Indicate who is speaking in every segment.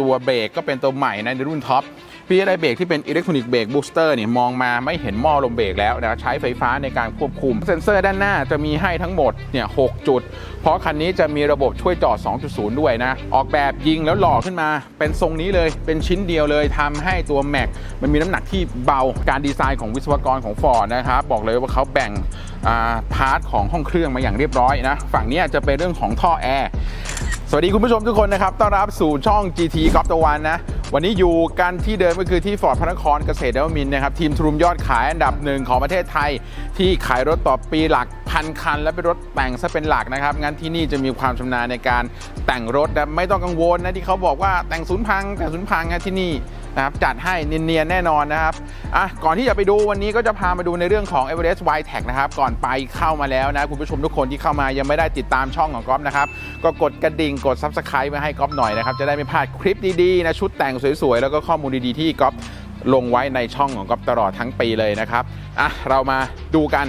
Speaker 1: ตัวเบรกก็เป็นตัวใหม่นะในรุ่นท็อปพี่จะได้เบรกที่เป็นอิเล็กทรอนิกส์เบรกบูสเตอร์เนี่ยมองมาไม่เห็นหม้อลมเบรกแล้วนะใช้ไฟฟ้าในการควบคุม เซ็นเซอร์ด้านหน้าจะมีให้ทั้งหมดเนี่ยหกจุด เพราะคันนี้จะมีระบบช่วยจอด 2.0 ด้วยนะ ออกแบบยิงแล้วหล่อขึ้นมา เป็นทรงนี้เลยเป็นชิ้นเดียวเลยทำให้ตัวแม็กมันมีน้ำหนักที่เบาการดีไซน์ของวิศวกรของ Ford นะครับบอกเลยว่าเขาแบ่งอ่าพาร์ทของห้องเครื่องมาอย่างเรียบร้อยนะฝั่งนี้จะเป็นเรื่องของท่อแอร์สวัสดีคุณผู้ชมทุกคนนะครับ ต้อนรับสู่ช่อง GT กอล์ฟตะวันนะ วันนี้อยู่กันที่เดิมก็คือที่ฟอร์ดพระนครเกษตรนวมินนะครับ ทีมทรุมยอดขายอันดับหนึ่งของประเทศไทย ที่ขายรถต่อปีหลักพันคัน และเป็นรถแต่งซะเป็นหลักนะครับ งั้นที่นี่จะมีความชำนาญในการแต่งรถนะไม่ต้องกังวลนะที่เขาบอกว่าแต่งศูนย์พังแต่งศูนย์พังนะที่นี่นะครับจัดให้เนียนๆแน่นอนนะครับอะก่อนที่จะไปดูวันนี้ก็จะพามาดูในเรื่องของ e v e r e s t y t e c นะครับก่อนไปเข้ามาแล้วนะคุณผู้ชมทุกคนที่เข้ามายังไม่ได้ติดตามช่องของก๊อฟนะครับก็กดกระดิ่งกด Subscribe มาให้ก๊อฟหน่อยนะครับ จะได้ไม่พลาดคลิปดีๆนะชุดแต่งสวยๆ แล้วก็ข้อมูลดีๆ ที่ก๊อฟลงไว้ในช่องของก๊อฟตลอดทั้งปีเลยนะครับอะเรามาดูกัน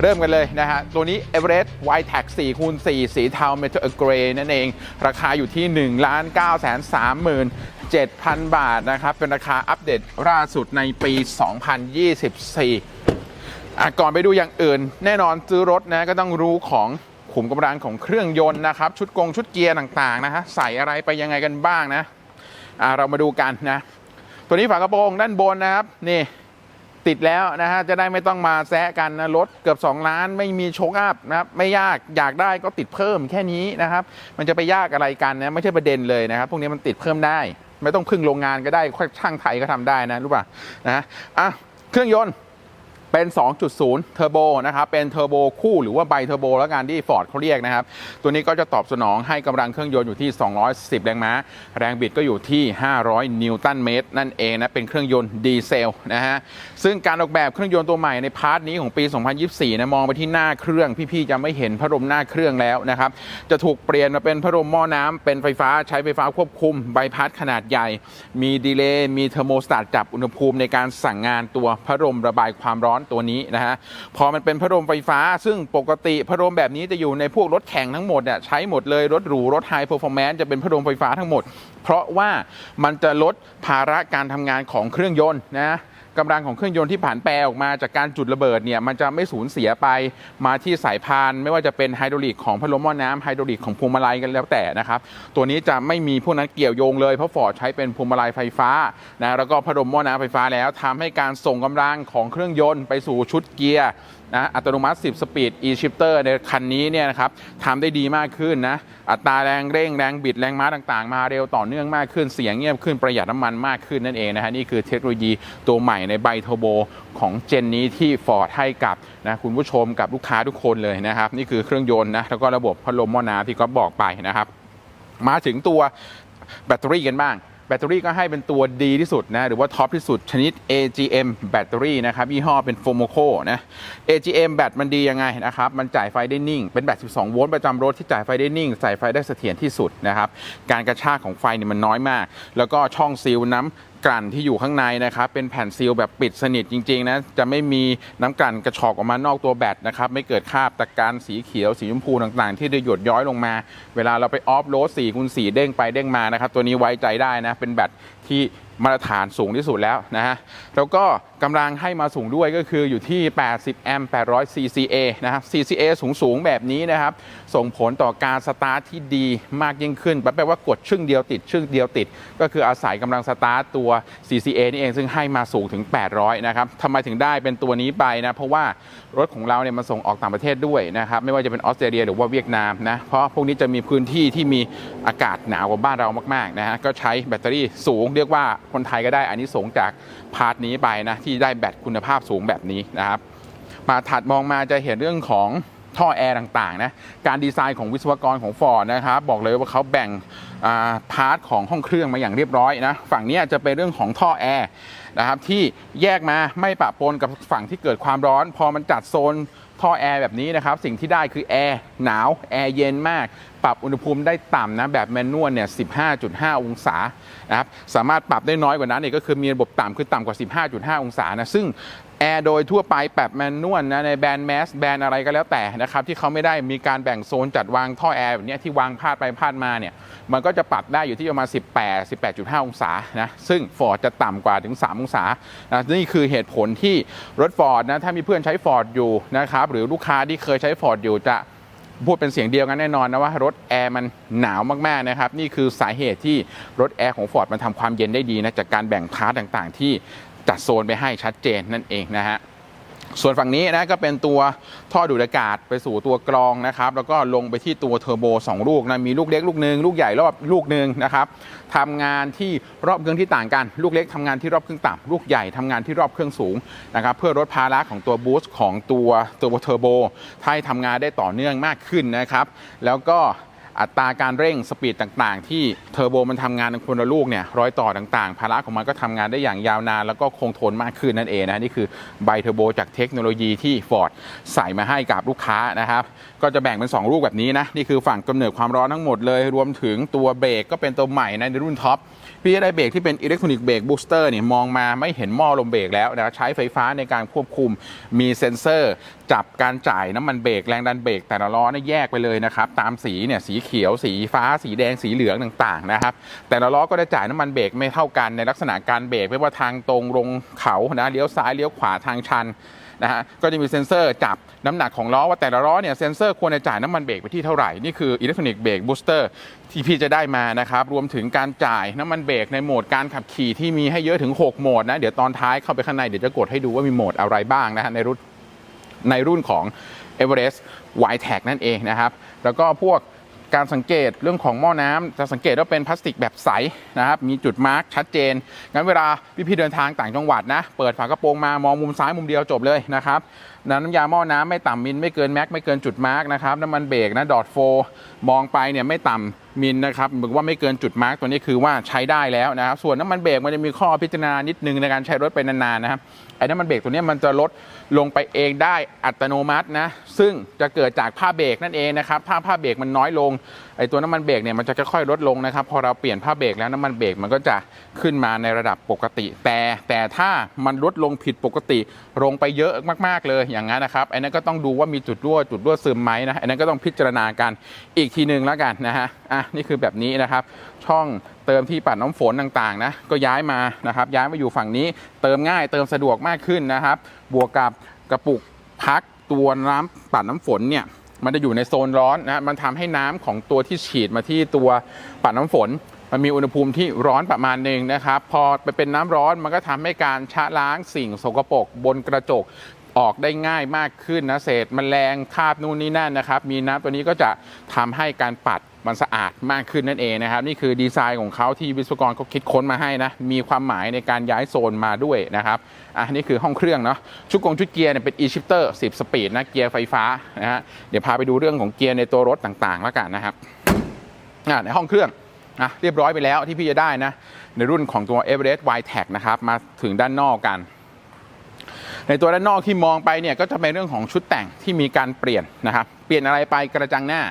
Speaker 1: เริ่มกันเลยนะฮะ ตัวนี้ Everest White Tag 4คูณ4สีเทา Metal Grey นั่นเอง ราคาอยู่ที่ 1 9 3 7,000 บาทนะครับ เป็นราคาอัปเดตล่าสุดในปี 2024อะก่อนไปดูอย่างอื่น แน่นอนซื้อรถนะก็ต้องรู้ของ ขุมกำลังของเครื่องยนต์นะครับ ชุดกงชุดเกียร์ต่างๆนะฮะใส่อะไรไปยังไงกันบ้างนะอะเรามาดูกันนะ ตัวนี้ฝากระโปรงด้านบนนะครับนี่ติดแล้วนะฮะจะได้ไม่ต้องมาแซะกันนะรถเกือบ 2 ล้านไม่มีโชคอัพนะครับไม่ยากอยากได้ก็ติดเพิ่มแค่นี้นะครับ มันจะไปยากอะไรกันนะไม่ใช่ประเด็นเลยนะครับ พวกนี้มันติดเพิ่มได้ ไม่ต้องพึ่งโรงงานก็ได้ช่างไทยก็ทำได้นะรู้ป่ะนะอะเครื่องยนต์ เป็น 2.0 เทอร์โบนะครับ เป็นเทอร์โบคู่หรือว่าไบเทอร์โบแล้วกันที่ Ford เขาเรียกนะครับ ตัวนี้ก็จะตอบสนองให้กำลังเครื่องยนต์อยู่ที่ 210 แรงม้า แรงบิดก็อยู่ที่ 500 นิวตันเมตร นั่นเองนะ เป็นเครื่องยนต์ดีเซลนะฮะ ซึ่งการออกแบบเครื่องยนต์ตัวใหม่ในพาร์ทนี้ของปี 2024 นะ มองไปที่หน้าเครื่อง พี่ๆจะไม่เห็นพัดลมหน้าเครื่องแล้วนะครับ จะถูกเปลี่ยนมาเป็นพัดลมหม้อน้ำเป็นไฟฟ้าใช้ไฟฟ้าควบคุม ใบพัดขนาดใหญ่ มีดีเลย์ มีเทอร์โมสตาตจับอุณหภูมิในการสั่งงานตัวพัดลมระบายความร้อนตัวนี้นะฮะพอมันเป็นพัดลมไฟฟ้า ซึ่งปกติพัดลมแบบนี้จะอยู่ในพวกรถแข่งทั้งหมดเนี่ยใช้หมดเลยรถหรูรถไฮเปอร์ฟอร์แมนซ์จะเป็นพัดลมไฟฟ้าทั้งหมด เพราะว่ามันจะลดภาระการทำงานของเครื่องยนต์นะ กำลังของเครื่องยนต์ที่ผ่านแปรออกมาจากการจุดระเบิดเนี่ยมันจะไม่สูญเสียไปมาที่สายพาน ไม่ว่าจะเป็นไฮดรอลิกของพัดลมหม้อน้ำไฮดรอลิกของพวงมาลัยกันแล้วแต่นะครับตัวนี้จะไม่มีพวกนั้นเกี่ยวโยงเลยเพราะฟอร์ดใช้เป็นพวงมาลัยไฟฟ้านะแล้วก็พัดลมหม้อน้ำไฟฟ้าแล้วทำให้การส่งกำลังของเครื่องยนต์ไปสู่ชุดเกียร์ นะอัตโนมัติ 10 สปีด e-shifter ในคันนี้เนี่ยนะครับทำได้ดีมากขึ้นนะอัตราแรงเร่งแรงบิดแรงม้าต่างๆ มาเร็วต่อเนื่องมากขึ้นเสียงเงียบขึ้นประหยัดน้ำมันมากขึ้นนั่นเองนะฮะนี่คือเทคโนโลยีตัวใหม่ในไบโทโบของเจนนี้ที่ Ford ให้กับนะคุณผู้ชมกับลูกค้าทุกคนเลยนะครับ นี่คือเครื่องยนต์นะแล้วก็ระบบพัดลมหม้อน้ำที่ก็บอกไปนะครับ มาถึงตัวแบตเตอรี่กันบ้าง ตเตอรี่ก็ให้เป็นตัวดีที่สุดนะหรือว่าท็อปที่สุดชนิด AGM แบตเตอรี่นะครับยี่ห้อเป็น Fomoco นะ AGM แบตมันดียังไงนะครับมันจ่ายไฟได้นิ่ง เป็นแบต 12 โวลต์ประจำรถที่จ่ายไฟได้นิ่งใส่ไฟได้เสถียรที่สุดนะครับการกระชากของไฟเนี่ยมันน้อยมาก แล้วก็ช่องซีลน้ำ กลั่นที่อยู่ข้างในนะครับเป็นแผ่นซีลแบบปิดสนิทจริงๆนะจะไม่มีน้ำกลั่นกระชอกออกมานอกตัวแบตนะครับไม่เกิดคราบตะการสีเขียวสีชมพูต่างๆ ที่ได้หยดย้อยลงมา เวลาเราไปออฟโรดสีคูณสีเด้งไปเด้งมานะครับตัวนี้ไว้ใจได้นะเป็นแบตที่ มาตรฐานสูงที่สุดแล้วนะฮะ แล้วก็กำลังให้มาสูงด้วยก็คืออยู่ที่ 80 แอมป์ 800 CCA นะครับ CCA สูงๆแบบนี้นะครับ ส่งผลต่อการสตาร์ทที่ดีมากยิ่งขึ้น แปลว่ากดชึ่งเดียวติดชึ่งเดียวติด ก็คืออาศัยกำลังสตาร์ทตัว CCA นี่เองซึ่งให้มาสูงถึง 800 นะครับทำไมถึงได้เป็นตัวนี้ไปนะ เพราะว่ารถของเราเนี่ยมันส่งออกต่างประเทศด้วยนะครับ ไม่ว่าจะเป็นออสเตรเลียหรือว่าเวียดนามนะ เพราะพวกนี้จะมีพื้นที่ที่มีอากาศหนาวกว่าบ้านเรามากๆนะฮะ ก็ใช้แบตเตอรี่สูงเรียกว่าคนไทยก็ได้อันนี้สงจากพาร์ทนี้ไปนะที่ได้แบตคุณภาพสูงแบบนี้นะครับ มาถัดมองมาจะเห็นเรื่องของท่อแอร์ต่างๆนะการดีไซน์ของวิศวกรของ Ford นะครับบอกเลยว่าเขาแบ่งอ่าพาร์ทของห้องเครื่องมาอย่างเรียบร้อยนะฝั่งนี้จะเป็นเรื่องของท่อแอร์ นะครับที่แยกมาไม่ปะปนกับฝั่งที่เกิดความร้อน พอมันจัดโซนท่อแอร์แบบนี้นะครับสิ่งที่ได้คือแอร์หนาวแอร์เย็นมาก ปรับอุณหภูมิได้ต่ำนะแบบแมนนวลเนี่ย 15.5 องศานะครับสามารถปรับได้น้อยกว่านั้นเนี่ยก็คือมีระบบต่ำคือต่ำกว่า 15.5 องศานะซึ่ง แอร์โดยทั่วไปแบบแมนนวลนะในแบรนด์แมสแบรนด์อะไรก็แล้วแต่นะครับที่เขาไม่ได้มีการแบ่งโซนจัดวางท่อแอร์แบบนี้ที่วางพาดไปพาดมาเนี่ยมันก็จะปรับได้อยู่ที่ประมาณ 18 18.5 องศานะซึ่ง Ford จะต่ำกว่าถึง 3 องศานะนี่คือเหตุผลที่รถ Ford นะถ้ามีเพื่อนใช้ Ford อยู่นะครับหรือลูกค้าที่เคยใช้ Ford อยู่จะพูดเป็นเสียงเดียวกันแน่นอนนะว่ารถแอร์มันหนาวมากๆนะครับนี่คือสาเหตุที่รถแอร์ของ Ford มันทำความเย็นได้ดีนะจากการแบ่งพาร์ทต่างๆ ที่ จัดโซนไปให้ชัดเจนนั่นเองนะฮะส่วนฝั่งนี้นะก็เป็นตัวท่อดูดอากาศไปสู่ตัวกรองนะครับ แล้วก็ลงไปที่ตัวเทอร์โบ 2 ลูกนะมีลูกเล็กลูกหนึ่งลูกใหญ่รอบลูกหนึ่งนะครับทำงานที่รอบเครื่องที่ต่างกัน ลูกเล็กทำงานที่รอบเครื่องต่ำลูกใหญ่ทำงานที่รอบเครื่องสูงนะครับเพื่อลดภาระของตัวบูสต์ของตัวตัวเทอร์โบให้ทำงานได้ต่อเนื่องมากขึ้นนะครับ แล้วก็ อัตราการเร่งสปีดต่างๆ ที่เทอร์โบมันทำงานในคนละลูกเนี่ยรอยต่อต่างๆ ภาระของมันก็ทำงานได้อย่างยาวนาน แล้วก็คงทนมากขึ้นนั่นเองนะนี่คือไบเทอร์โบจากเทคโนโลยีที่ Ford ใส่มาให้กับลูกค้านะครับก็จะแบ่งเป็น 2 ลูกแบบนี้นะนี่คือฝั่งกำเนิดความร้อนทั้งหมดเลย รวมถึงตัวเบรกก็เป็นตัวใหม่นะในรุ่นท็อป พี่ได้เบรกที่เป็นอิเล็กทรอนิกส์เบรกบูสเตอร์เนี่ยมองมาไม่เห็นหม้อลมเบรกแล้วนะใช้ไฟฟ้าในการควบคุมมีเซ็นเซอร์ จับการจ่ายน้ำมันเบรกแรงดันเบรกแต่ละล้อเนี่ยแยกไปเลยนะครับ ตามสีเนี่ยสีเขียว สีฟ้า สีแดงสีเหลืองต่างๆนะครับแต่ละล้อก็ได้จ่ายน้ำมันเบรกไม่เท่ากันในลักษณะการเบรกไม่ว่าทางตรงลงเขานะเลี้ยวซ้ายเลี้ยวขวาทางชัน นะฮะก็จะมีเซ็นเซอร์จับน้ำหนักของล้อว่าแต่ละล้อเนี่ยเซ็นเซอร์ควรจะจ่ายน้ำมันเบรกไปที่เท่าไหร่ นี่คืออิเล็กทรอนิกส์เบรกบูสเตอร์ที่พี่จะได้มานะครับรวมถึงการจ่ายน้ำมันเบรกในโหมดการขับขี่ที่มีให้เยอะถึง 6 โหมดนะเดี๋ยวตอนท้ายเข้าไปข้างในเดี๋ยวจะกดให้ดูว่ามีโหมดอะไรบ้างนะฮะในรุ่นในรุ่นของ Everest y t a g นั่นเองนะครับ แล้วก็พวก การสังเกตเรื่องของหม้อน้ำจะสังเกตว่าเป็นพลาสติกแบบใสนะครับมีจุดมาร์กชัดเจนงั้นเวลาพี่ๆเดินทางต่างจังหวัดนะ เปิดฝากระโปรงมามองมุมซ้ายมุมเดียวจบเลยนะครับน้ำยาหม้อน้ำไม่ต่ำมิลไม่เกินแม็กไม่เกินจุดมาร์กนะครับน้ำมันเบรกนะดอทโฟมองไปเนี่ยไม่ต่ำมิลนะครับบอกว่าไม่เกินจุดมาร์กตัวนี้คือว่าใช้ได้แล้วนะครับส่วนน้ำมันเบรกมันจะมีข้อพิจารณานิดนึงในการใช้รถไปนานๆนะครับ อ้น้ำมันเบรกตัวนี้มันจะลดลงไปเองได้อัตโนมัตินะ ซึ่งจะเกิดจากผ้าเบรกนั่นเองนะครับถ้าผ้าเบรกมันน้อยลงไอ้ตัวน้ำมันเบรกเนี่ยมันจะค่อยๆลดลงนะครับ พอเราเปลี่ยนผ้าเบรกแล้วน้ำมันเบรกมันก็จะขึ้นมาในระดับปกติ แต่แต่ถ้ามันลดลงผิดปกติลงไปเยอะมากๆเลยอย่างนั้นนะครับไอ้นั่นก็ต้องดูว่ามีจุดรั่วจุดรั่วซึมไหมนะไอ้นั่นก็ต้องพิจารณากันอีกทีหนึ่งแล้วกันนะฮะอะนี่คือแบบนี้นะครับช่องเติมที่ปัดน้ำฝนต่างๆนะก็ย้ายมานะครับย้ายมาอยู่ฝั่งนี้เติมง่ายเติมสะดวกมากขึ้นนะครับ บวกกับกระปุกพักตัวน้ำปัดน้ำฝนเนี่ยมันจะอยู่ในโซนร้อนนะมันทำให้น้ำของตัวที่ฉีดมาที่ตัวปัดน้ำฝน มันมีอุณหภูมิที่ร้อนประมาณหนึ่งนะครับ พอไปเป็นน้ำร้อนมันก็ทำให้การชะล้างสิ่งสกปรกบนกระจก ออกได้ง่ายมากขึ้นนะเศษแมลงคาบนู่นนี่นั่นนะครับ มีน้ำตัวนี้ก็จะทำให้การปัดมันสะอาดมากขึ้นนั่นเองนะครับ นี่คือดีไซน์ของเขาที่วิศวกรเขาคิดค้นมาให้นะ มีความหมายในการย้ายโซนมาด้วยนะครับอะนี่คือห้องเครื่องเนาะชุดกงชุดเกียร์เนี่ยเป็น e-shifter 10 สปีดนะเกียร์ไฟฟ้านะฮะเดี๋ยวพาไปดูเรื่องของเกียร์ในตัวรถต่างๆ แล้วกันนะครับอะในห้องเครื่องอะเรียบร้อยไปแล้วที่พี่จะได้นะในรุ่นของตัว Everest y t a g นะครับมาถึงด้านนอกกัน ในตัวด้านนอกที่มองไปเนี่ยก็จะเป็นเรื่องของชุดแต่งที่มีการเปลี่ยนนะครับเปลี่ยนอะไรไปกระจังหน้า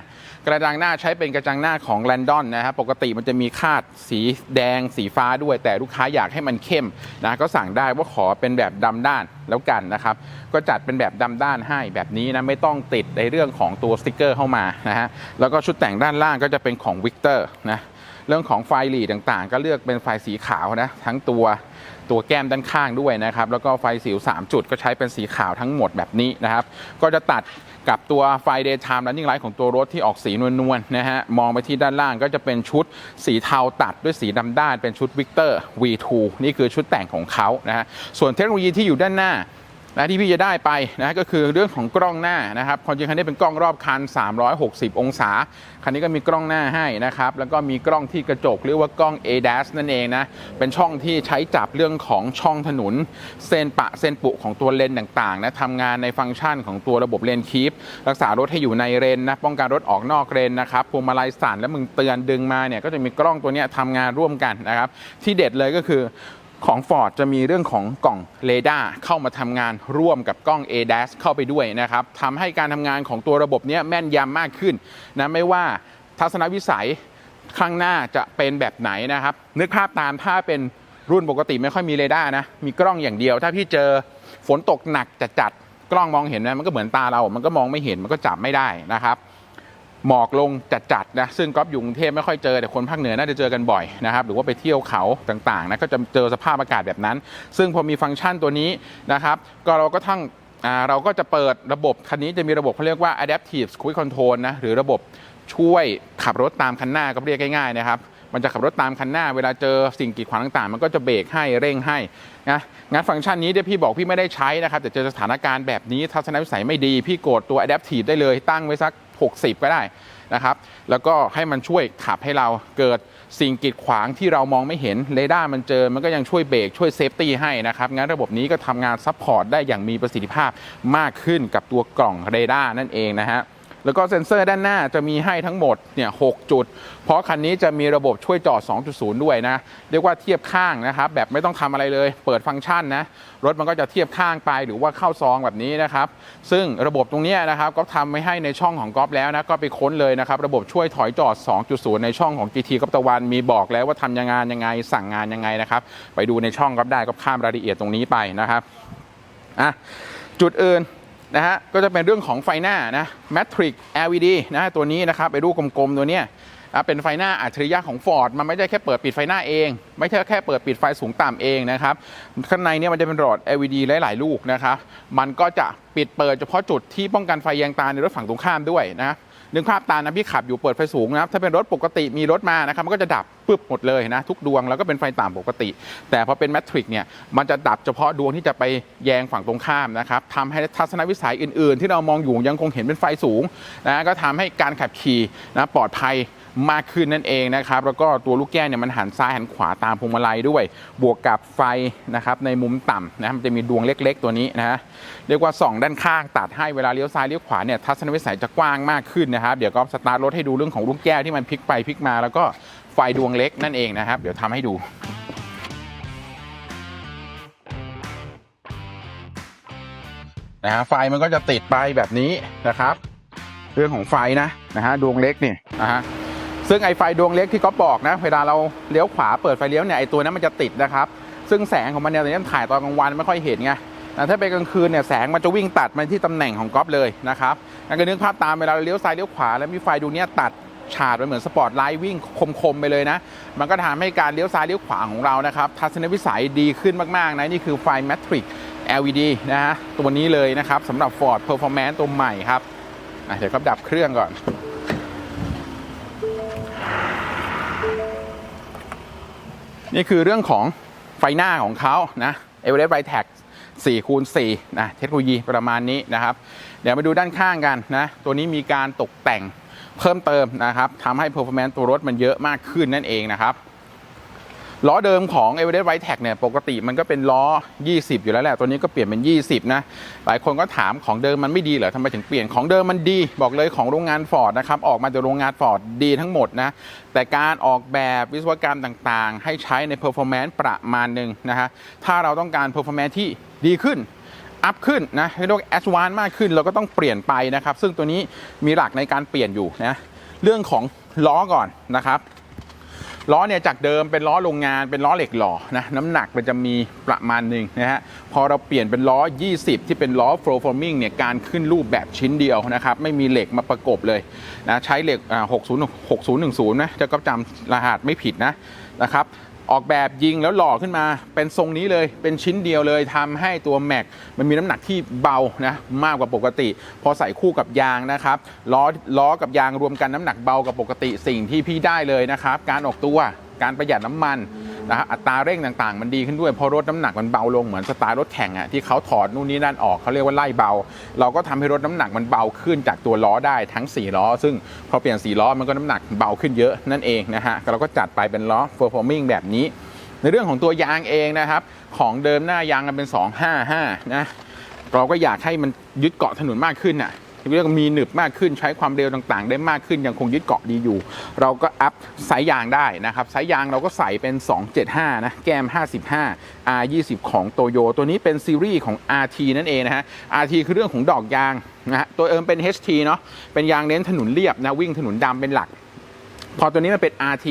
Speaker 1: กระจังหน้าใช้เป็นกระจังหน้าของแลนดอนนะครับปกติมันจะมีคาดสีแดง สีฟ้าด้วย แต่ลูกค้าอยากให้มันเข้มนะก็สั่งได้ว่าขอเป็นแบบดำด้านแล้วกันนะครับก็จัดเป็นแบบดำด้านให้แบบนี้นะไม่ต้องติดในเรื่องของตัวสติกเกอร์เข้ามานะฮะแล้วก็ชุดแต่งด้านล่างก็จะเป็นของวิกเตอร์นะเรื่องของไฟหลีดต่างๆ ก็เลือกเป็นไฟสีขาวนะทั้งตัว ตัวแก้มด้านข้างด้วยนะครับ แล้วก็ไฟสิว 3 จุดก็ใช้เป็นสีขาวทั้งหมดแบบนี้นะครับ ก็จะตัดกับตัวไฟเดย์ไทม์รันยิ่งไลท์ของตัวรถที่ออกสีนวลๆนะฮะมองไปที่ด้านล่างก็จะเป็นชุดสีเทาตัดด้วยสีดำด้านเป็นชุดวิกเตอร์ V2 นี่คือชุดแต่งของเขานะฮะส่วนเทคโนโลยีที่อยู่ด้านหน้า นะที่พี่จะได้ไปนะก็คือเรื่องของกล้องหน้านะครับความจริงคันนี้เป็นกล้องรอบคัน 360 องศา คันนี้ก็มีกล้องหน้าให้นะครับแล้วก็มีกล้องที่กระจกเรียกว่ากล้อง ADAS นั่นเองนะเป็นช่องที่ใช้จับเรื่องของช่องถนน เส้นปะเส้นปุของตัวเลนต่างๆนะทำงานในฟังก์ชันของตัวระบบเลนคีปรักษารถให้อยู่ในเลนนะป้องกันรถออกนอกเลนนะครับพวงมาลัยสั่นแล้วมึงเตือนดึงมาเนี่ยก็จะมีกล้องตัวนี้ทำงานร่วมกันนะครับที่เด็ดเลยก็คือ ของ Ford จะมีเรื่องของกล่องเรดาร์เข้ามาทำงานร่วมกับกล้อง ADAS เข้าไปด้วยนะครับทำให้การทำงานของตัวระบบเนี้ยแม่นยำมากขึ้นนะไม่ว่าทัศนวิสัยข้างหน้าจะเป็นแบบไหนนะครับ นึกภาพตามถ้าเป็นรุ่นปกติไม่ค่อยมีเรดาร์นะ มีกล้องอย่างเดียว ถ้าพี่เจอฝนตกหนักจัดจัดๆกล้องมองเห็นไหมมันก็เหมือนตาเรา มันก็มองไม่เห็นมันก็จับไม่ได้นะครับ หมอกลงจัดๆนะซึ่งก๊อฟอยู่กรุงเทพไม่ค่อยเจอแต่คนภาคเหนือน่าจะเจอกันบ่อยนะครับหรือว่าไปเที่ยวเขาต่างๆนะก็จะเจอสภาพอากาศแบบนั้น ซึ่งพอมีฟังก์ชันตัวนี้นะครับก็เราก็ทั้งเราก็จะเปิดระบบคันนี้จะมีระบบเขาเรียกว่า adaptive cruise control นะหรือระบบช่วยขับรถตามคันหน้าก็เรียกง่ายๆนะครับมันจะขับรถตามคันหน้าเวลาเจอสิ่งกีดขวางต่างๆ มันก็จะเบรกให้เร่งให้นะงั้นฟังก์ชันนี้เดี๋ยวพี่บอกพี่ไม่ได้ใช้นะครับแต่เจอสถานการณ์แบบนี้ทัศนวิสัยไม่ดี พี่โกดตัว adaptive ได้เลยตั้งไว้สัก 60 ก็ได้นะครับ แล้วก็ให้มันช่วยขับให้เราเกิดสิ่งกีดขวางที่เรามองไม่เห็นเรดาร์มันเจอมันก็ยังช่วยเบรกช่วยเซฟตี้ให้นะครับ งั้นระบบนี้ก็ทำงานซัพพอร์ตได้อย่างมีประสิทธิภาพมากขึ้นกับตัวกล่องเรดาร์นั่นเองนะฮะ แล้วก็เซ็นเซอร์ด้านหน้าจะมีให้ทั้งหมดเนี่ย6จุด เพราะคันนี้จะมีระบบช่วยจอด 2.0 ด้วยนะ เรียกว่าเทียบข้างนะครับ แบบไม่ต้องทำอะไรเลย เปิดฟังก์ชันนะ รถมันก็จะเทียบข้างไปหรือว่าเข้าซองแบบนี้นะครับ ซึ่งระบบตรงนี้นะครับก็ทำไว้ให้ในช่องของก๊อฟแล้วนะ ก็ไปค้นเลยนะครับ ระบบช่วยถอยจอด 2.0 ในช่องของ GT ก๊อฟตะวันมีบอกแล้วว่าทำยังไงยังไง สั่งงานยังไงนะครับ ไปดูในช่องก๊อฟได้ก็ข้ามรายละเอียดตรงนี้ไปนะครับอะจุดอื่น นะฮะก็จะเป็นเรื่องของไฟหน้านะ Matrix LED นะตัวนี้นะครับไปรูปกลมๆตัวเนี้ยนะเป็นไฟหน้าอัจฉริยะของ Ford มันไม่ได้แค่เปิดปิดไฟหน้าเอง ไม่ใช่แค่เปิดปิดไฟสูงต่ำเองนะครับ ข้างในเนี่ยมันจะเป็นหลอด LED หลาย ๆ ลูกนะครับ มันก็จะปิดเปิดเฉพาะจุดที่ป้องกันไฟแยงตาในรถฝั่งตรงข้ามด้วยนะ นึกภาพตามนะพี่ขับอยู่เปิดไฟสูงนะครับถ้าเป็นรถปกติมีรถมานะครับมันก็จะดับปึ๊บหมดเลยนะทุกดวงแล้วก็เป็นไฟต่ำปกติ แต่พอเป็นแมทริกเนี่ยมันจะดับเฉพาะดวงที่จะไปแยงฝั่งตรงข้ามนะครับทำให้ทัศนวิสัยอื่น ๆ ที่เรามองอยู่ยังคงเห็นเป็นไฟสูงนะก็ทำให้การขับขี่นะปลอดภัย มากขึ้นนั่นเองนะครับแล้วก็ตัวลูกแก้วเนี่ยมันหันซ้ายหันขวาตามพวงมาลัยด้วย บวกกับไฟนะครับในมุมต่ำนะมันจะมีดวงเล็กๆตัวนี้นะเรียกว่าส่องด้านข้างตัดให้เวลาเลี้ยวซ้ายเลี้ยวขวาเนี่ยทัศนวิสัยจะกว้างมากขึ้นนะครับเดี๋ยวก็สตาร์ทรถให้ดูเรื่องของลูกแก้วที่มันพลิกไปพลิกมา แล้วก็ไฟดวงเล็กนั่นเองนะครับ เดี๋ยวทำให้ดูนะฮะไฟมันก็จะติดไปแบบนี้นะครับ เรื่องของไฟนะนะฮะดวงเล็กนี่นะฮะ ซึ่งไอไฟดวงเล็กที่ก็บอกนะ เวลาเราเลี้ยวขวาเปิดไฟเลี้ยวเนี่ยไอตัวนั้นมันจะติดนะครับ ซึ่งแสงของมันเนี่ยตอนนี้ถ่ายตอนกลางวันไม่ค่อยเห็นไงแต่ถ้าเป็นกลางคืนเนี่ยแสงมันจะวิ่งตัดมาที่ตำแหน่งของก๊อฟเลยนะครับงั้นก็นึกภาพตามเวลาเราเลี้ยวซ้ายเลี้ยวขวาแล้วมีไฟดวงนี้ตัดฉาดไปเหมือนสปอตไลท์วิ่งคมๆไปเลยนะ มันก็ทำให้การเลี้ยวซ้ายเลี้ยวขวาของเรานะครับ ทัศนวิสัยดีขึ้นมากๆนะ นี่คือไฟ Matrix LED นะฮะตัวนี้เลยนะครับสำหรับ Ford Performance ตัวใหม่ครับเดี๋ยวก็ดับเครื่องก่อน นี่คือเรื่องของไฟหน้าของเขานะเอเวอเรสต์ไบแท็ก4คูณ4นะเทคโนโลยีประมาณนี้นะครับ เดี๋ยวมาดูด้านข้างกันนะ ตัวนี้มีการตกแต่งเพิ่มเติมนะครับทำให้ performance ตัวรถมันเยอะมากขึ้นนั่นเองนะครับ ล้อเดิมของ e v e r e s t Vitex เนี่ยปกติมันก็เป็นล้อ 20 อยู่แล้วแหละ ตัวนี้ก็เปลี่ยนเป็น 20 นะ หลายคนก็ถามของเดิมมันไม่ดีเหรอทำไมถึงเปลี่ยนของเดิมมันดี บอกเลยของโรงงานฟอร์ดนะครับ ออกมาจากโรงงานฟอร์ดดีทั้งหมดนะ แต่การออกแบบวิศวกรรมต่างๆ ให้ใช้ใน performance ประมาณหนึ่งนะฮะถ้าเราต้องการ performance ที่ดีขึ้นอัพขึ้นนะให้เรียกว่า advance มากขึ้นเราก็ต้องเปลี่ยนไปนะครับ ซึ่งตัวนี้มีหลักในการเปลี่ยนอยู่นะเรื่องของล้อก่อนนะครับ ล้อเนี่ยจากเดิมเป็นล้อโรงงานเป็นล้อเหล็กหล่อนะน้ำหนักมันจะมีประมาณหนึ่งนะฮะพอเราเปลี่ยนเป็นล้อ 20 ที่เป็นล้อ flow forming เนี่ยการขึ้นรูปแบบชิ้นเดียวนะครับไม่มีเหล็กมาประกบเลยนะใช้เหล็กอ่า60 6010นะจะก็จำรหัสไม่ผิดนะนะครับ ออกแบบยิงแล้วหล่อขึ้นมาเป็นทรงนี้เลยเป็นชิ้นเดียวเลยทำให้ตัวแม็กมันมีน้ำหนักที่เบานะมากกว่าปกติ พอใส่คู่กับยางนะครับล้อล้อกับยางรวมกันน้ำหนักเบากว่าปกติสิ่งที่พี่ได้เลยนะครับ การออกตัวการประหยัดน้ำมัน นะครับอัตราเร่งต่างๆ มันดีขึ้นด้วยเพราะรถน้ำหนักมันเบาลงเหมือนสไตล์รถแข่งอะที่เขาถอดนู่นนี่นั่นออกเขาเรียกว่าไล่เบา เราก็ทำให้รถน้ำหนักมันเบาขึ้นจากตัวล้อได้ทั้ง 4 ล้อ ซึ่งพอเปลี่ยน 4 ล้อมันก็น้ำหนักเบาขึ้นเยอะนั่นเองนะฮะเราก็จัดไปเป็นล้อ performing แบบนี้ ในเรื่องของตัวยางเองนะครับของเดิมหน้ายางกันเป็น 255นะเราก็อยากให้มันยึดเกาะถนนมากขึ้นน่ะ เรียกว่ามีหนึบมากขึ้นใช้ความเร็วต่างๆ ได้มากขึ้นยังคงยึดเกาะดีอยู่ เราก็อัพไซส์ยางได้นะครับไซส์ยางเราก็ใส่เป็น 275 นะแกม 55 R20 ของโตโยตัวนี้เป็นซีรีส์ของ RT นั่นเองนะฮะ RT คือเรื่องของดอกยางนะฮะตัวเอิมเป็น HT เนาะเป็นยางเน้นถนนเรียบนะวิ่งถนนดำเป็นหลัก พอตัวนี้มันเป็น RT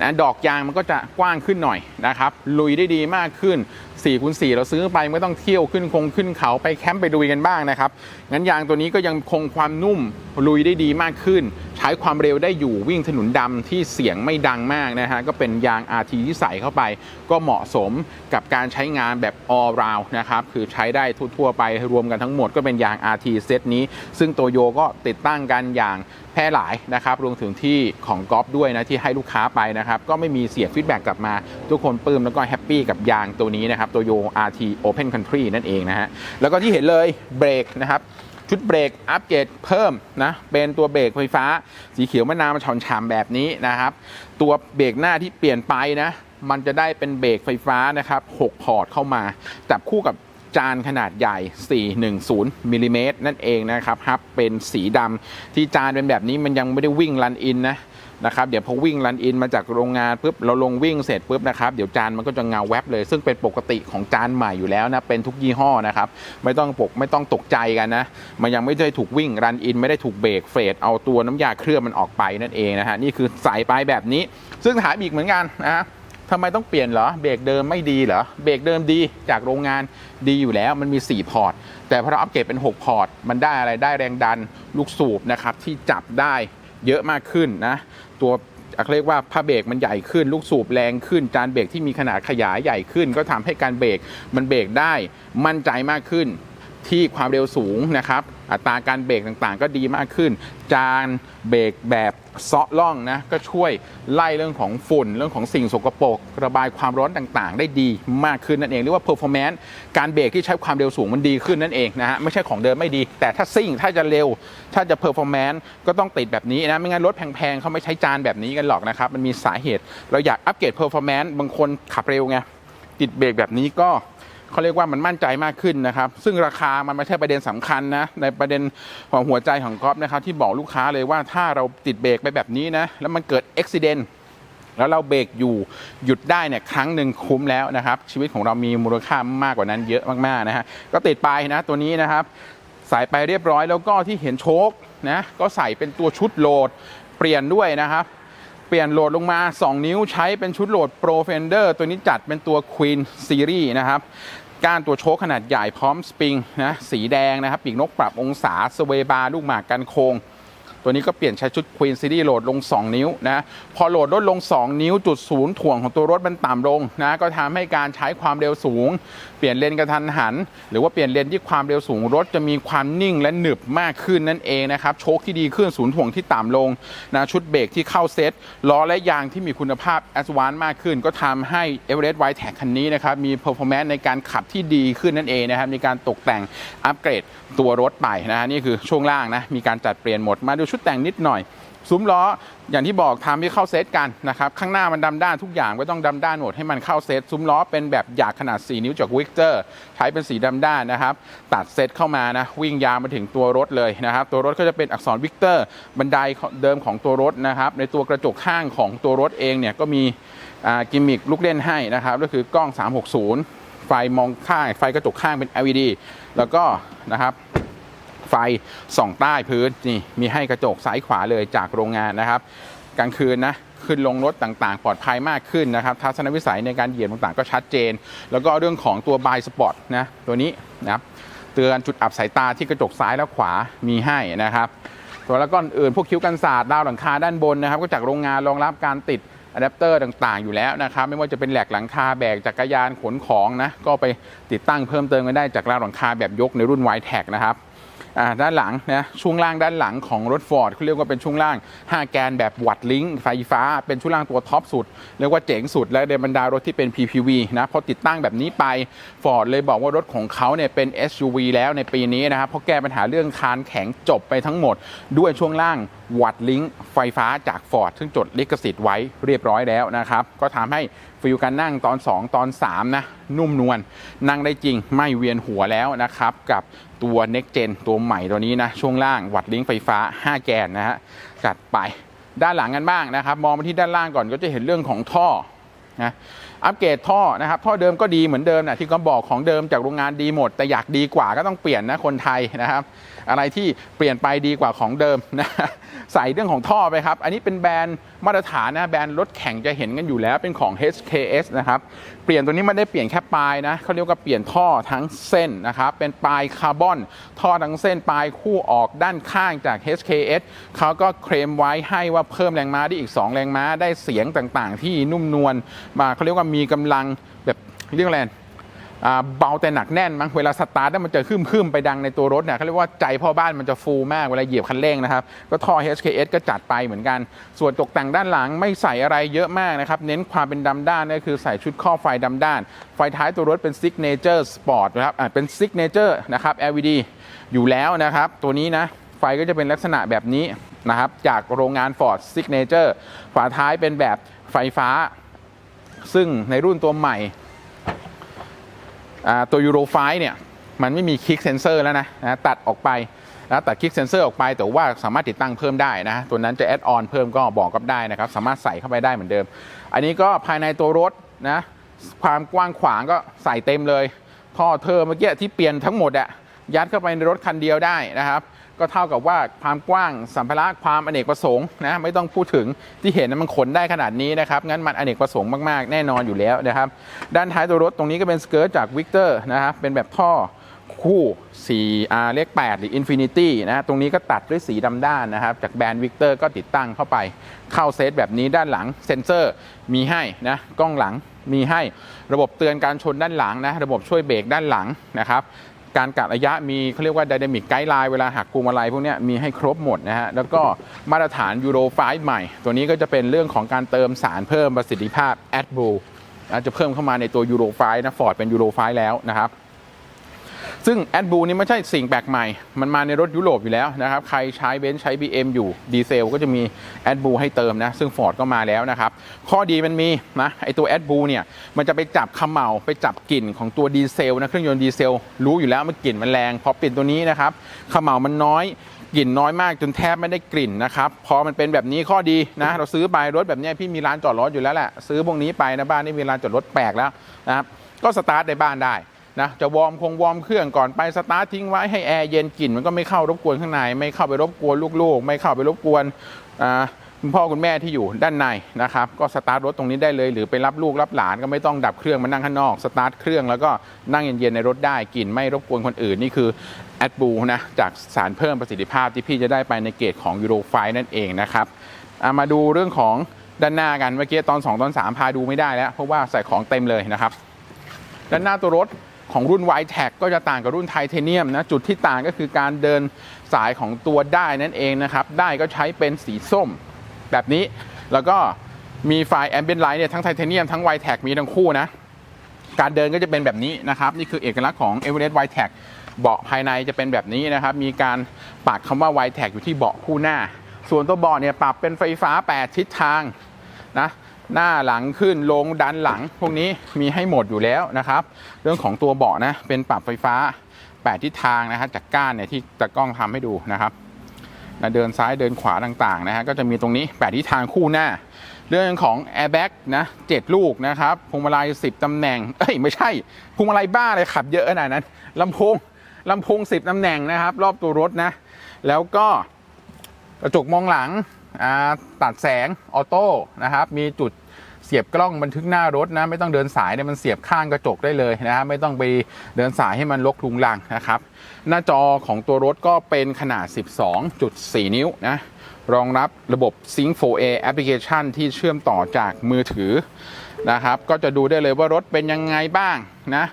Speaker 1: นะดอกยางมันก็จะกว้างขึ้นหน่อยนะครับ ลุยได้ดีมากขึ้น4คูณ4เราซื้อไปไม่ต้องเที่ยวขึ้นคงขึ้นเขาไปแคมป์ไปดูกันบ้างนะครับงั้นยางตัวนี้ก็ยังคงความนุ่มลุยได้ดีมากขึ้น ใช้ความเร็วได้อยู่วิ่งถนนดำที่เสียงไม่ดังมากนะฮะก็เป็นยาง RT ที่ใส่เข้าไป ก็เหมาะสมกับการใช้งานแบบ all round นะครับคือใช้ได้ทั่วๆไปรวมกันทั้งหมดก็เป็นยาง RT เซตนี้ ซึ่งโตโยก็ติดตั้งกันอย่างแพร่หลายนะครับรวมถึงที่ของกอล์ฟด้วยนะที่ให้ลูกค้าไปนะครับก็ไม่มีเสียงฟีดแบ็กกลับมา ทุกคนปลื้มแล้วก็แฮปปี้กับยางตัวนี้นะครับโตโย RT Open Country นั่นเองนะฮะแล้วก็ที่เห็นเลยเบรกนะครับ ชุดเบรกอัปเกรดเพิ่มนะเป็นตัวเบรกไฟฟ้า สีเขียวมะนาวฉ่ำฉ่ำแบบนี้นะครับ ตัวเบรกหน้าที่เปลี่ยนไปนะมันจะได้เป็นเบรกไฟฟ้านะครับ 6 พอร์ตเข้ามา จับคู่กับจานขนาดใหญ่ 410มิลลิเมตรนั่นเองนะครับฮับเป็นสีดำที่จานเป็นแบบนี้มันยังไม่ได้วิ่งลันอินนะ นะครับเดี๋ยวพอวิ่งรันอินมาจากโรงงานปุ๊บเราลงวิ่งเสร็จปุ๊บนะครับเดี๋ยวจานมันก็จะเงาแวบเลย ซึ่งเป็นปกติของจานใหม่อยู่แล้วนะเป็นทุกยี่ห้อนะครับไม่ต้องปกไม่ต้องตกใจกันนะมันยังไม่ได้ถูกวิ่งรันอินไม่ได้ถูกเบรกเฟดเอาตัวน้ำยาเคลือบมันออกไปนั่นเองนะฮะนี่คือใส่ไปแบบนี้ ซึ่งถามอีกเหมือนกันนะฮะทำไมต้องเปลี่ยนเหรอเบรกเดิมไม่ดีเหรอเบรกเดิมดีจากโรงงานดีอยู่แล้วมันมี 4 พอร์ต แต่พอเราอัปเกรดเป็น 6 พอร์ต มันได้อะไรได้แรงดันลูกสูบนะครับที่จับได้เยอะมากขึ้นนะ ตัวเรียกว่าผ้าเบรกมันใหญ่ขึ้น ลูกสูบแรงขึ้น จานเบรกที่มีขนาดขยายใหญ่ขึ้น ก็ทำให้การเบรกมันเบรกได้มั่นใจมากขึ้น ที่ความเร็วสูงนะครับ อัตราการเบรกต่างๆ ก็ดีมากขึ้น จานเบรกแบบเซาะล่องนะก็ช่วยไล่เรื่องของฝุ่น เรื่องของสิ่งสกปรกระบายความร้อนต่างๆ ได้ดีมากขึ้นนั่นเองเรียกว่า performance การเบรกที่ใช้ความเร็วสูงมันดีขึ้นนั่นเองนะฮะไม่ใช่ของเดิมไม่ดี แต่ถ้าซิ่งถ้าจะเร็ว ถ้าจะ performance ก็ต้องติดแบบนี้นะไม่งั้นรถแพงๆเขาไม่ใช้จานแบบนี้กันหรอกนะครับมันมีสาเหตุ เราอยากอัปเกรด performance บางคนขับเร็วไงติดเบรกแบบนี้ก็ เขาเรียกว่ามันมั่นใจมากขึ้นนะครับ ซึ่งราคามันไม่ใช่ประเด็นสำคัญนะ ในประเด็นของหัวใจของก๊อฟนะครับที่บอกลูกค้าเลยว่าถ้าเราติดเบรกไปแบบนี้นะ แล้วมันเกิดอุบิเหตุแล้วเราเบรกอยู่หยุดได้เนี่ยครั้งหนึ่งคุ้มแล้วนะครับ ชีวิตของเรามีมูลค่ามากกว่านั้นเยอะมากๆนะฮะก็ติดไปนะตัวนี้นะครับ ใส่ไปเรียบร้อยแล้วก็ที่เห็นโชคนะก็ใส่เป็นตัวชุดโหลดเปลี่ยนด้วยนะครับ เปลี่ยนโหลดลงมา 2 นิ้วใช้เป็นชุดโหลด Pro Fender ตัวนี้จัดเป็นตัว Queen Series นะครับ ก้านตัวโชคขนาดใหญ่พร้อมสปริงนะสีแดงนะครับปีกนกปรับองศาสเวบาลูกหมากกันโคง ตัวนี้ก็เปลี่ยนใช้ชุด Queen Series โหลดลง 2 นิ้วนะพอโหลดลดลง 2 นิ้วจุดศูนย์ถ่วงของตัวรถมันต่ำลงนะก็ทำให้การใช้ความเร็วสูง เปลี่ยนเลนกระทันหัน หรือว่าเปลี่ยนเลนที่ความเร็วสูงรถจะมีความนิ่งและหนึบมากขึ้นนั่นเองนะครับโชคที่ดีขึ้นศูนย์ถ่วงที่ต่ำลงนะชุดเบรกที่เข้าเซตล้อและยางที่มีคุณภาพแอดวานมากขึ้น ก็ทำให้ Everest w i t e t a คันนี้นะครับมี performance ในการขับที่ดีขึ้นนั่นเองนะครับมีการตกแต่งอัปเกรดตัวรถไปนะฮะนี่คือช่วงล่างนะมีการจัดเปลี่ยนหมดมาดูชุดแต่งนิดหน่อยซุ้มล้ออย่างที่บอกทำให้เข้าเซตกันนะครับ ข้างหน้ามันดำด้านทุกอย่างก็ต้องดำด้านหมดให้มันเข้าเซตซุ้มล้อเป็นแบบหยากขนาด 4 นิ้วจากวิกเตอร์ใช้เป็นสีดำด้านนะครับ ตัดเซตเข้ามานะ วิ่งยาวมาถึงตัวรถเลยนะครับ ตัวรถก็จะเป็นอักษรวิกเตอร์บันไดเดิมของตัวรถนะครับ ในตัวกระจกข้างของตัวรถเองเนี่ยก็มีกิมมิคลูกเล่นให้นะครับ ก็คือกล้อง 360 ไฟมองข้างไฟกระจกข้างเป็น LED แล้วก็นะครับ ไฟส่องใต้พื้นนี่มีให้กระจกซ้ายขวาเลยจากโรงงานนะครับกลางคืนนะขึ้นลงรถต่างๆ ปลอดภัยมากขึ้นนะครับทัศนวิสัยในการเหยียบต่างๆ ก็ชัดเจน แล้วก็เรื่องของตัวบายสปอร์ตนะตัวนี้นะครับเตือนจุดอับสายตาที่กระจกซ้ายและขวามีให้นะครับตัวแล้วก็อื่นพวกคิ้วกันศาสตร์ดาวหลังคาด้านบนนะครับ ก็จากโรงงานรองรับการติดอะแดปเตอร์ต่างๆ อยู่แล้วนะครับ ไม่ว่าจะเป็นแหลกหลังคาแบกจักรยานขนของนะก็ไปติดตั้งเพิ่มเติมกันได้จากราวหลังคาแบบยกในรุ่น y t แท็นะครับ ด้านหลังนะช่วงล่างด้านหลังของรถ Ford เขาเรียกว่าเป็นช่วงล่าง 5 แกนแบบวัดลิงก์ไฟฟ้า เป็นช่วงล่างตัวท็อปสุด เรียกว่าเจ๋งสุดและในบรรดารถที่เป็น PPV นะพอติดตั้งแบบนี้ไป Ford เลยบอกว่ารถของเขาเนี่ยเป็น SUV แล้วในปีนี้นะครับเพราะแก้ปัญหาเรื่องคานแข็งจบไปทั้งหมด ด้วยช่วงล่างวัดลิงก์ไฟฟ้าจาก Ford ซึ่งจดลิขสิทธิ์ไว้เรียบร้อยแล้วนะครับก็ทำให้ฟิลการนั่งตอน 2 ตอน 3 นะ นุ่มนวลนั่งได้จริงไม่เวียนหัวแล้วนะครับ กับ ตัว Next Gen ตัวใหม่ตัวนี้นะ ช่วงล่างวัดลิงไฟฟ้า 5 แกนนะฮะจัดไปด้านหลังกันบ้างนะครับ มองไปที่ด้านล่างก่อนก็จะเห็นเรื่องของท่อนะอัปเกรดท่อนะครับ ท่อเดิมก็ดีเหมือนเดิมนะที่ก็บอกของเดิมจากโรงงานดีหมด แต่อยากดีกว่าก็ต้องเปลี่ยนนะคนไทยนะครับ อะไรที่เปลี่ยนไปดีกว่าของเดิมนะใส่เรื่องของท่อไปครับ อันนี้เป็นแบรนด์มาตรฐานนะแบรนด์รถแข่งจะเห็นกันอยู่แล้วเป็นของ HKS นะครับเปลี่ยนตัวนี้ไม่ได้เปลี่ยนแค่ปลายนะเขาเรียกว่าเปลี่ยนท่อทั้งเส้นนะครับเป็นปลายคาร์บอนท่อทั้งเส้นปลายคู่ออกด้านข้างจาก HKS เขาก็เคลมไว้ให้ว่าเพิ่มแรงม้าได้อีก 2 แรงม้าได้เสียงต่างๆ ที่นุ่มนวลมาเขาเรียกว่ามีกำลังแบบเรียกอะไร เบาแต่หนักแน่นมั้งเวลาสตาร์ด้วมันจะขึ้นขึ้นไปดังในตัวรถเนี่ยเขาเรียกว่าใจพ่อบ้านมันจะฟูมากเวลาเหยียบคันเร่งนะครับ ก็ท่อ HKS ก็จัดไปเหมือนกัน ส่วนตกแต่งด้านหลังไม่ใส่อะไรเยอะมากนะครับ เน้นความเป็นดำด้านก็คือใส่ชุดข้อไฟดำด้าน ไฟท้ายตัวรถเป็น Signature Sport นะครับเป็น Signature นะครับ LED อยู่แล้วนะครับ ตัวนี้นะไฟก็จะเป็นลักษณะแบบนี้นะครับจากโรงงาน Ford Signature ฝาท้ายเป็นแบบไฟฟ้า ซึ่งในรุ่นตัวใหม่ ตัวยูโรไฟเนี่ยมันไม่มีคลิกเซนเซอร์แล้วนะนะตัดออกไปนะตัดคลิกเซนเซอร์ออกไปแต่ว่าสามารถติดตั้งเพิ่มได้นะตัวนั้นจะแอดออนเพิ่มก็บอกกับได้นะครับ สามารถใส่เข้าไปได้เหมือนเดิม อันนี้ก็ภายในตัวรถนะความกว้างขวางก็ใส่เต็มเลย ท่อเทอร์เมื่อกี้ที่เปลี่ยนทั้งหมดอะยัดเข้าไปในรถคันเดียวได้นะครับ ก็เท่ากับว่าความกว้างสัมภาระความอเนกประสงค์นะไม่ต้องพูดถึงที่เห็นนะมันขนได้ขนาดนี้นะครับงั้นมันอเนกประสงค์มากๆ แน่นอนอยู่แล้วนะครับด้านท้ายตัวรถตรงนี้ก็เป็นสเกิร์ตจากวิกเตอร์นะครับเป็นแบบท่อคู่ 4R เลข8หรือ Infinity นะตรงนี้ก็ตัดด้วยสีดำด้านนะครับ จากแบรนด์วิกเตอร์ก็ติดตั้งเข้าไปเข้าเซตแบบนี้ด้านหลังเซ็นเซอร์มีให้นะกล้องหลังมีให้ระบบเตือนการชนด้านหลังนะระบบช่วยเบรกด้านหลังนะครับ การกะระยะมีเขาเรียกว่าดินามิกไกด์ไลน์เวลาหักพวงมาลัยพวกนี้มีให้ครบหมดนะฮะ แล้วก็มาตรฐานยูโรไฟใหม่ ตัวนี้ก็จะเป็นเรื่องของการเติมสารเพิ่มประสิทธิภาพแอดบูจะเพิ่มเข้ามาในตัวยูโรไฟนะฟอร์ดเป็นยูโรไฟแล้วนะครับ ซึ่ง AdBlue นี่ไม่ใช่สิ่งแปลกใหม่ มันมาในรถยุโรปอยู่แล้วนะครับ ใครใช้เบนซ์ใช้ BM อยู่ดีเซลก็จะมี AdBlue ให้เติมนะ ซึ่ง Ford ก็มาแล้วนะครับ ข้อดีมันมีนะไอตัว AdBlue เนี่ย มันจะไปจับขมเหลาไปจับกลิ่นของตัวดีเซลนะ เครื่องยนต์ดีเซลรู้อยู่แล้วมันกลิ่นมันแรงพอเปลี่ยนตัวนี้นะครับขมเหลามันน้อยกลิ่นน้อยมากจนแทบไม่ได้กลิ่นนะครับ พอมันเป็นแบบนี้ข้อดีนะ เราซื้อไปรถแบบนี้พี่มีร้านจอดรถอยู่แล้วแหละซื้อพวกนี้ไปนะบ้านนี่มีร้านจอดรถแปลกแล้วนะครับก็สตาร์ทในบ้านได้ นะจะวอร์มคงวอร์มเครื่องก่อนไปสตาร์ททิ้งไว้ให้แอร์เย็นกลิ่นมันก็ไม่เข้ารบกวนข้างใน ไม่เข้าไปรบกวนลูกๆ ไม่เข้าไปรบกวนคุณพ่อคุณแม่ที่อยู่ด้านในนะครับก็สตาร์ทรถตรงนี้ได้เลย หรือไปรับลูกรับหลานก็ไม่ต้องดับเครื่องมานั่งข้างนอกสตาร์ทเครื่องแล้วก็นั่งเย็นๆในรถได้กลิ่นไม่รบกวนคนอื่นนี่คือแอดบูนะจากสารเพิ่มประสิทธิภาพที่พี่จะได้ไปในเกรดของยูโรไฟนั่นเองนะครับมาดูเรื่องของด้านหน้ากันเมื่อกี้ตอน 2 ตอน 3 พาดูไม่ได้แล้ว เพราะว่าใส่ของเต็มเลยนะครับ ด้านหน้าตัวรถ ของรุ่น y t e c ก็จะต่างกับรุ่นไทเทเนียมนะจุดที่ต่างก็คือการเดินสายของตัวได้นั่นเองนะครับได้ก็ใช้เป็นสีส้ม แบบนี้แล้วก็มีไฟแอมเบียนไลท์เนี่ยทั้งไทเทเนียมทั้ง y t e c มีทั้งคู่นะการเดินก็จะเป็นแบบนี้นะครับ นี่คือเอกลักษณ์ของ e v e r e s t y t e c เบาะภายในจะเป็นแบบนี้นะครับ มีการปักคำว่า y t e c อยู่ที่เบาะคู่หน้า ส่วนตัวเบาะเนี่ยปรับเป็นไฟฟ้า 8 ทิศทางนะ หน้าหลังขึ้นลงดันหลัง พวกนี้มีให้หมดอยู่แล้วนะครับ เรื่องของตัวเบาะนะเป็นปรับไฟฟ้า8ทิศทางนะฮะจากก้านเนี่ยที่ตะกล้องทำให้ดูนะครับนะเดินซ้ายเดินขวาต่างๆนะฮะก็จะมีตรงนี้8ทิศทางคู่หน้า เรื่องของ Airbag นะ7ลูกนะครับพวงมาลัย10ตำแหน่งเอ้ยไม่ใช่พวงมาลัยบ้าเลยขับเยอะขนาดนั้นลำโพงลำโพง10ตำแหน่งนะครับ รอบตัวรถนะ แล้วก็กระจกมองหลัง ตัดแสงออโต้นะครับมีจุดเสียบกล้องบันทึกหน้ารถนะไม่ต้องเดินสายเนี่ยมันเสียบข้างกระจกได้เลยนะครับไม่ต้องไปเดินสายให้มันลกทุงลังนะครับ หน้าจอของตัวรถก็เป็นขนาด 12.4 นิ้วนะรองรับระบบ Sync 4A แอปพลิเคชันที่เชื่อมต่อจากมือถือ นะครับ ก็จะดูได้เลยว่ารถเป็นยังไงบ้างนะ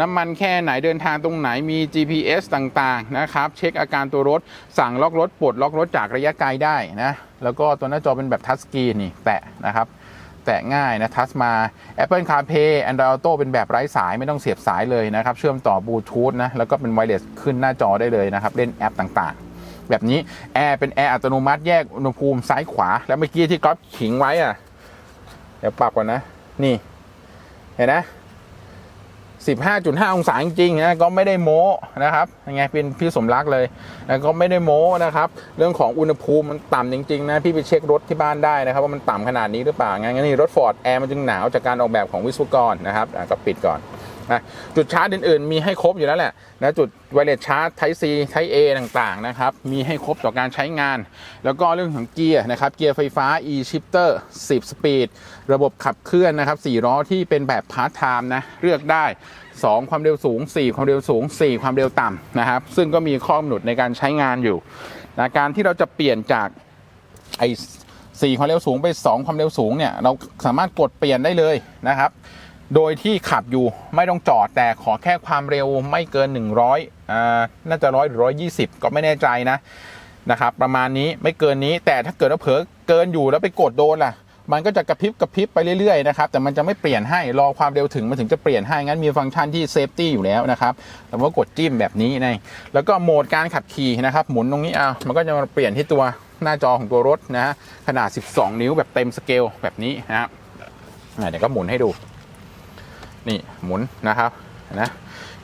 Speaker 1: น้ำมันแค่ไหนเดินทางตรงไหนมี GPS ต่างๆนะครับ เช็คอาการตัวรถ สั่งล็อกรถปลดล็อกรถจากระยะไกลได้นะแล้วก็ตัวหน้าจอเป็นแบบทัชสกรีนนี่แตะนะครับแตะง่ายนะทัชมา Apple CarPlay Android Auto เป็นแบบไร้สายไม่ต้องเสียบสายเลยนะครับ เชื่อมต่อบลูทูธนะแล้วก็เป็นไวเลสขึ้นหน้าจอได้เลยนะครับ เล่นแอปต่างๆ แบบนี้แอร์เป็นแอร์อัตโนมัติแยกอุณหภูมิซ้ายขวา แล้วเมื่อกี้ที่ก๊อฟขิงไว้อะเดี๋ยวปรับก่อนนะ นี่ เห็นนะ15.5 องศาจริงๆนะก็ไม่ได้โม้นะครับยังไงเป็นพี่สมรักเลยแล้วก็ไม่ได้โม้นะครับ เรื่องของอุณหภูมิมันต่ำจริงๆนะพี่ไปเช็ครถที่บ้านได้นะครับ ว่ามันต่ำขนาดนี้หรือเปล่างั้นนี่รถฟอร์ดแอร์มันจึงหนาวจากการออกแบบของวิศวกรนะครับอะก็ปิดก่อน นะจุดชาร์จอื่นๆ มีให้ครบอยู่แล้วแหละนะจุดไวเลสชาร์จ Type C Type A ต่างๆนะครับมีให้ครบต่อการใช้งาน แล้วก็เรื่องของเกียร์นะครับเกียร์ไฟฟ้า e shifter 10สปีดระบบขับเคลื่อนนะครับ4ล้อที่เป็นแบบพาร์ทไทม์นะเลือกได้ 2 ความเร็วสูง 4 ความเร็วสูง 4 ความเร็วต่ำนะครับซึ่งก็มีข้อกำหนดในการใช้งานอยู่นะการที่เราจะเปลี่ยนจากไอ้4ความเร็วสูงไป 2 ความเร็วสูงเนี่ยเราสามารถกดเปลี่ยนได้เลยนะครับ โดยที่ขับอยู่ไม่ต้องจอดแต่ขอแค่ความเร็วไม่เกิน 100อ่าน่าจะร้อยหรือร้อยยี่สิบก็ไม่แน่ใจนะนะครับประมาณนี้ไม่เกินนี้แต่ถ้าเกิดว่าเผลอเกินอยู่แล้วไปกดโดนล่ะ มันก็จะกระพริบกระพริบไปเรื่อยๆนะครับแต่มันจะไม่เปลี่ยนให้รอความเร็วถึงมันถึงจะเปลี่ยนให้งั้นมีฟังก์ชันที่เซฟตี้อยู่แล้วนะครับแต่ว่ากดจิ้มแบบนี้นะแล้วก็โหมดการขับขี่นะครับหมุนตรงนี้เอามันก็จะมาเปลี่ยนที่ตัวหน้าจอของตัวรถนะฮะขนาด 12 นิ้วแบบเต็มสเกลแบบนี้นะครับอะเดี๋ยวก็หมุนให้ดู นี่หมุนนะครับนะ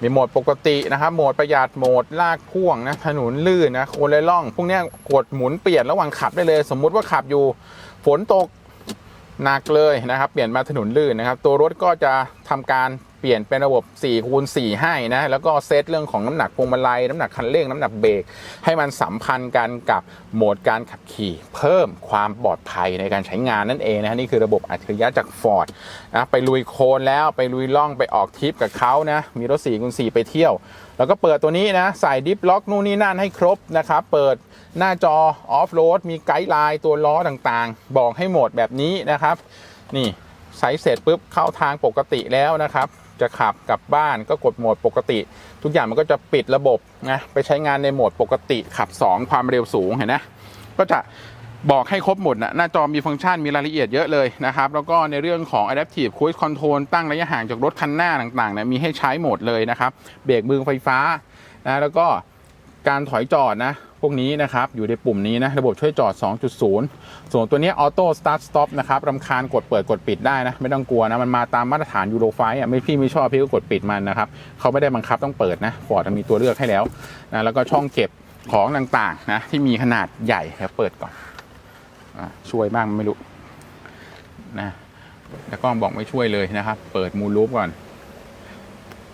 Speaker 1: มีโหมดปกตินะครับโหมดประหยัดโหมดลากพ่วงนะถนนลื่นนะโคนเลยล่อง พวกนี้กดหมุนเปลี่ยนระหว่างขับได้เลย สมมุติว่าขับอยู่ฝนตกหนักเลยนะครับ เปลี่ยนมาถนนลื่นนะครับ ตัวรถก็จะทำการ ปลี่ยนเป็นระบบ4คูณ4ให้นะ แล้วก็เซตเรื่องของน้ำหนักพวงมาลัย น้ำหนักคันเร่งน้ำหนักเบรกให้มันสัมพันธ์กันกับโหมดการขับขี่ เพิ่มความปลอดภัยในการใช้งานนั่นเองนะฮะนี่คือระบบอัจฉริยะจาก Ford นะไปลุยโคลนแล้วไปลุยล่องไปออกทริปกับเขานะมีรถ4คูณ4ไปเที่ยว แล้วก็เปิดตัวนี้นะใส่ดิฟล็อกนู่นนี่นั่นให้ครบนะครับเปิดหน้าจอออฟโรดมีไกด์ไลน์ตัวล้อต่างๆ บอกให้โหมดแบบนี้นะครับ นี่ใส่เสร็จปุ๊บเข้าทางปกติแล้วนะครับ จะขับกลับบ้านก็กดโหมดปกติ ทุกอย่างมันก็จะปิดระบบนะไปใช้งานในโหมดปกติขับ 2 ความเร็วสูงเห็นนะก็จะบอกให้ครบหมดนะหน้าจอมีฟังก์ชันมีรายละเอียดเยอะเลยนะครับ แล้วก็ในเรื่องของ adaptive cruise control ตั้งระยะห่างจากรถคันหน้าต่างๆนะมีให้ใช้หมดเลยนะครับ เบรกมือไฟฟ้านะแล้วก็การถอยจอดนะ วกนี้นะครับอยู่ในปุ่มนี้นะระบบช่วยจอด 2.0 ส่วนตัวนี้ออโต้สตาร์ทสต็อปนะครับรำคาญกดเปิดกดปิดได้นะไม่ต้องกลัวนะมันมาตามมาตรฐานยูโรไฟอะไม่พี่ไม่ชอบพี่ก็กดปิดมันนะครับเขาไม่ได้บังคับต้องเปิดนะฟอร์ดมีตัวเลือกให้แล้วนะแล้วก็ช่องเก็บของต่างๆนะที่มีขนาดใหญ่แล้วเปิดก่อนอช่วยบ้างไม่รู้นะแล้วก็บอกไม่ช่วยเลยนะครับ เปิดมูลลูปก่อน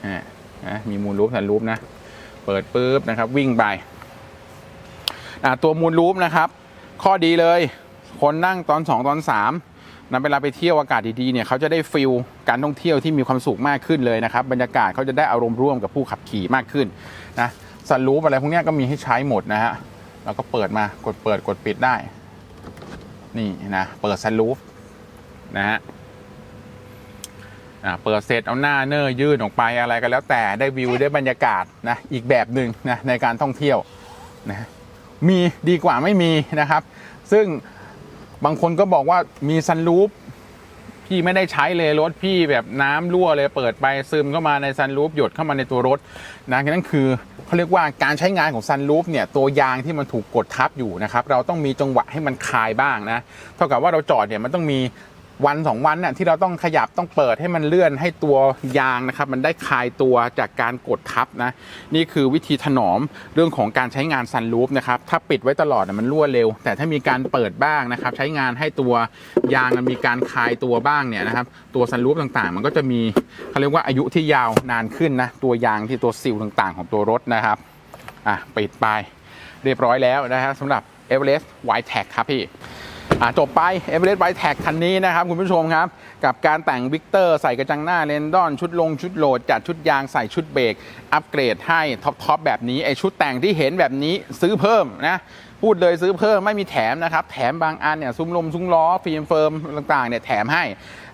Speaker 1: อ่านะมีมูลลูปทันลูปนะ เปิดปุ๊บนะครับ วิ่งไป ตัวมูลลูปนะครับ ข้อดีเลย คนนั่งตอน 2 ตอน 3นะเวลาไปเที่ยวอากาศดีๆเนี่ยเขาจะได้ฟิลการท่องเที่ยวที่มีความสุขมากขึ้นเลยนะครับ บรรยากาศเขาจะได้อารมณ์ร่วมกับผู้ขับขี่มากขึ้นนะสันรูปอะไรพวกนี้ก็มีให้ใช้หมดนะฮะแล้วก็เปิดมากดเปิดกดปิดได้ นี่นะเปิดซันรูฟนะฮะเปิดเสร็จเอาหน้าเนอร์ยื่นออกไปอะไรก็แล้วแต่ได้วิวได้บรรยากาศนะอีกแบบหนึ่งนะในการท่องเที่ยวนะ มีดีกว่าไม่มีนะครับ ซึ่งบางคนก็บอกว่ามีซันรูฟพี่ไม่ได้ใช้เลยรถพี่แบบน้ำรั่วเลยเปิดไปซึมเข้ามาในซันรูฟหยดเข้ามาในตัวรถนะนั่นคือเขาเรียกว่าการใช้งานของซันรูฟเนี่ยตัวยางที่มันถูกกดทับอยู่นะครับ เราต้องมีจังหวะให้มันคลายบ้างนะเท่ากับว่าเราจอดเนี่ยมันต้องมี วันสองวันน่ะที่เราต้องขยับต้องเปิดให้มันเลื่อนให้ตัวยางนะครับ มันได้คลายตัวจากการกดทับนะ นี่คือวิธีถนอมเรื่องของการใช้งานซันรูฟนะครับ ถ้าปิดไว้ตลอดนะมันรั่วเร็ว แต่ถ้ามีการเปิดบ้างนะครับ ใช้งานให้ตัวยางมันมีการคลายตัวบ้างเนี่ยนะครับ ตัวซันรูฟต่างๆ มันก็จะมีเขาเรียกว่าอายุที่ยาวนานขึ้นนะตัวยางที่ตัวซิลต่างๆ ของตัวรถนะครับอะปิดไปเรียบร้อยแล้วนะฮะสำหรับ e v e r e s t White Tag ครับพี่ จบไปเอเวอเรสต์ไบแท็กคันนี้นะครับคุณผู้ชมครับ กับการแต่งวิกเตอร์ใส่กระจังหน้าเลนดอน ชุดลงชุดโหลด จัดชุดยางใส่ชุดเบรกอัปเกรดให้ท็อปทอปแบบนี้ไอชุดแต่งที่เห็นแบบนี้ซื้อเพิ่มนะพูดเลยซื้อเพิ่มไม่มีแถมนะครับ แถมบางอันเนี่ยซุ้มลมซุ้มล้อฟิล์มเฟิร์มต่างๆเนี่ยแถมให้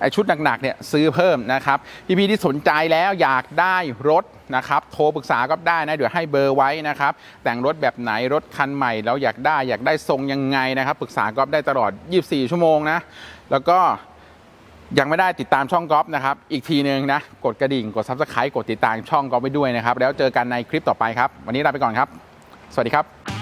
Speaker 1: ไอชุดหนักๆเนี่ยซื้อเพิ่มนะครับพี่ๆที่สนใจแล้วอยากได้รถนะครับโทรปรึกษาก็ได้นะเดี๋ยวให้เบอร์ไว้นะครับแต่งรถแบบไหนรถคันใหม่แล้วอยากได้อยากได้ทรงยังไงนะครับปรึกษาก็ได้ตลอด 24 ชั่วโมงนะแล้วก็ ยังไม่ได้ติดตามช่องก๊อฟนะครับ อีกทีหนึ่งนะ กดกระดิ่ง กดซับสไครต์กดติดตามช่องก๊อฟไปด้วยนะครับ แล้วเจอกันในคลิปต่อไปครับ วันนี้ลาไปก่อนครับ สวัสดีครับ